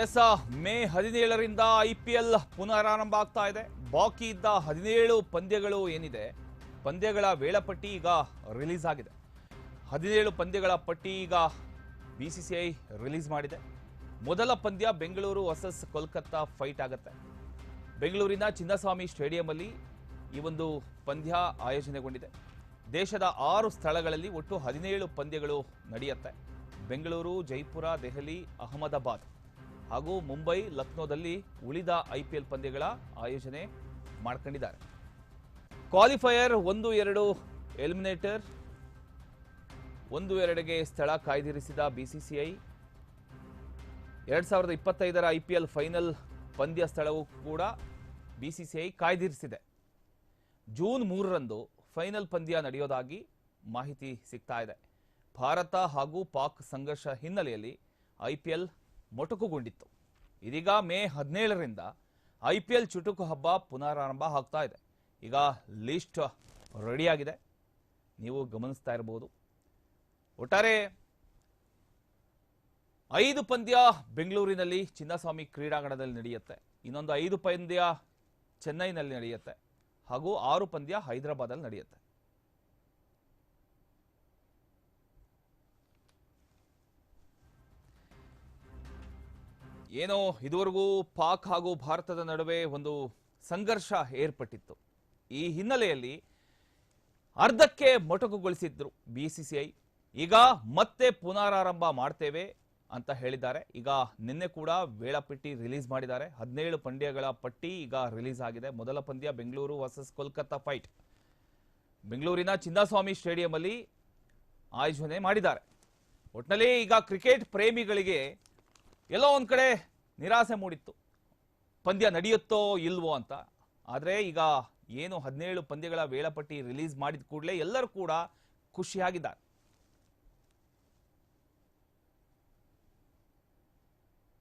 S May ಹದಿನೇಳರಿಂದ I P L ಪುನರಾರಂಭ ಆಗ್ತಾ ಇದೆ. ಬಾಕಿ ಇದ್ದ ಹದಿನೇಳು ಪಂದ್ಯಗಳು ಏನಿದೆ, ಪಂದ್ಯಗಳ ವೇಳಾಪಟ್ಟಿ ಈಗ ರಿಲೀಸ್ ಆಗಿದೆ. ಹದಿನೇಳು ಪಂದ್ಯಗಳ ಪಟ್ಟಿ ಈಗ B C C I release ಮಾಡಿದೆ. ಮೊದಲ ಪಂದ್ಯ ಬೆಂಗಳೂರು ವರ್ಸಸ್ ಕೋಲ್ಕತ್ತಾ ಫೈಟ್ ಆಗುತ್ತೆ. ಬೆಂಗಳೂರಿನ ಚಿನ್ನಸ್ವಾಮಿ ಸ್ಟೇಡಿಯಂನಲ್ಲಿ ಈ ಒಂದು ಪಂದ್ಯ ಆಯೋಜನೆಗೊಂಡಿದೆ. ದೇಶದ ಆರು ಸ್ಥಳಗಳಲ್ಲಿ ಒಟ್ಟು ಹದಿನೇಳು ಪಂದ್ಯಗಳು ನಡೆಯುತ್ತೆ. ಬೆಂಗಳೂರು, ಜೈಪುರ, ದೆಹಲಿ, ಅಹಮದಾಬಾದ್. ಹಾಗೂ ಮುಂಬೈ, ಲಕ್ನೋದಲ್ಲಿ ಉಳಿದ ಐಪಿಎಲ್ ಪಂದ್ಯಗಳ ಆಯೋಜನೆ ಮಾಡ್ಕೊಂಡಿದ್ದಾರೆ. ಕ್ವಾಲಿಫೈಯರ್ ಒಂದು ಎರಡು ಎಲಿಮಿನೇಟರ್, ಒಂದು ಎರಡಿಗೆ ಸ್ಥಳ ಕಾಯ್ದಿರಿಸಿದ ಬಿಸಿಸಿಐ ಎರಡ್ ಸಾವಿರದ ಇಪ್ಪತ್ತೈದರ ಐ ಫೈನಲ್ ಪಂದ್ಯ ಸ್ಥಳವು ಕೂಡ ಬಿಸಿಸಿಐ ಕಾಯ್ದಿರಿಸಿದೆ. ಜೂನ್ ಮೂರರಂದು ಫೈನಲ್ ಪಂದ್ಯ ನಡೆಯೋದಾಗಿ ಮಾಹಿತಿ ಸಿಗ್ತಾ ಇದೆ. ಭಾರತ ಹಾಗೂ ಪಾಕ್ ಸಂಘರ್ಷ ಹಿನ್ನೆಲೆಯಲ್ಲಿ ಐಪಿಎಲ್ ಮೊಟಕುಗೊಂಡಿತ್ತು. ಇದೀಗ ಮೇ ಹದಿನೇಳರಿಂದ ಐ ಪಿ ಎಲ್ ಚುಟುಕು ಹಬ್ಬ ಪುನರಾರಂಭ ಆಗ್ತಾ ಇದೆ. ಈಗ ಲಿಸ್ಟ್ ರೆಡಿಯಾಗಿದೆ. ನೀವು ಗಮನಿಸ್ತಾ ಇರಬಹುದು. ಒಟ್ಟಾರೆ ಐದು ಪಂದ್ಯ ಬೆಂಗಳೂರಿನಲ್ಲಿ ಚಿನ್ನಸ್ವಾಮಿ ಕ್ರೀಡಾಂಗಣದಲ್ಲಿ ನಡೆಯುತ್ತೆ. ಇನ್ನೊಂದು ಐದು ಪಂದ್ಯ ಚೆನ್ನೈನಲ್ಲಿ ನಡೆಯುತ್ತೆ. ಹಾಗೂ ಆರು ಪಂದ್ಯ ಹೈದರಾಬಾದಲ್ಲಿ ನಡೆಯುತ್ತೆ. ಏನೋ ಇದುವರೆಗೂ ಪಾಕ್ ಹಾಗೂ ಭಾರತದ ನಡುವೆ ಒಂದು ಸಂಘರ್ಷ ಏರ್ಪಟ್ಟಿತ್ತು. ಈ ಹಿನ್ನೆಲೆಯಲ್ಲಿ ಅರ್ಧಕ್ಕೆ ಮೊಟಕುಗೊಳಿಸಿದ್ರು ಬಿಸಿಸಿಐ ಈಗ ಮತ್ತೆ ಪುನರಾರಂಭ ಮಾಡ್ತೇವೆ ಅಂತ ಹೇಳಿದ್ದಾರೆ. ಈಗ ನಿನ್ನೆ ಕೂಡ ವೇಳಾಪಟ್ಟಿ ರಿಲೀಸ್ ಮಾಡಿದ್ದಾರೆ. ಹದಿನೇಳು ಪಂದ್ಯಗಳ ಪಟ್ಟಿ ಈಗ ರಿಲೀಸ್ ಆಗಿದೆ. ಮೊದಲ ಪಂದ್ಯ ಬೆಂಗಳೂರು ವರ್ಸಸ್ ಕೋಲ್ಕತ್ತಾ ಫೈಟ್ ಬೆಂಗಳೂರಿನ ಚಿನ್ನಸ್ವಾಮಿ ಸ್ಟೇಡಿಯಂನಲ್ಲಿ ಆಯೋಜನೆ ಮಾಡಿದ್ದಾರೆ. ಒಟ್ಟಿನಲ್ಲಿ ಈಗ ಕ್ರಿಕೆಟ್ ಪ್ರೇಮಿಗಳಿಗೆ ಎಲ್ಲೋ ಒಂದ್ ಕಡೆ ನಿರಾಸೆ ಮೂಡಿತ್ತು. ಪಂದ್ಯ ನಡೆಯುತ್ತೋ ಇಲ್ವೋ ಅಂತ. ಆದರೆ ಈಗ ಏನು ಹದಿನೇಳು ಪಂದ್ಯಗಳ ವೇಳಾಪಟ್ಟಿ ರಿಲೀಸ್ ಮಾಡಿದ ಕೂಡಲೇ ಎಲ್ಲರೂ ಕೂಡ ಖುಷಿಯಾಗಿದ್ದಾರೆ.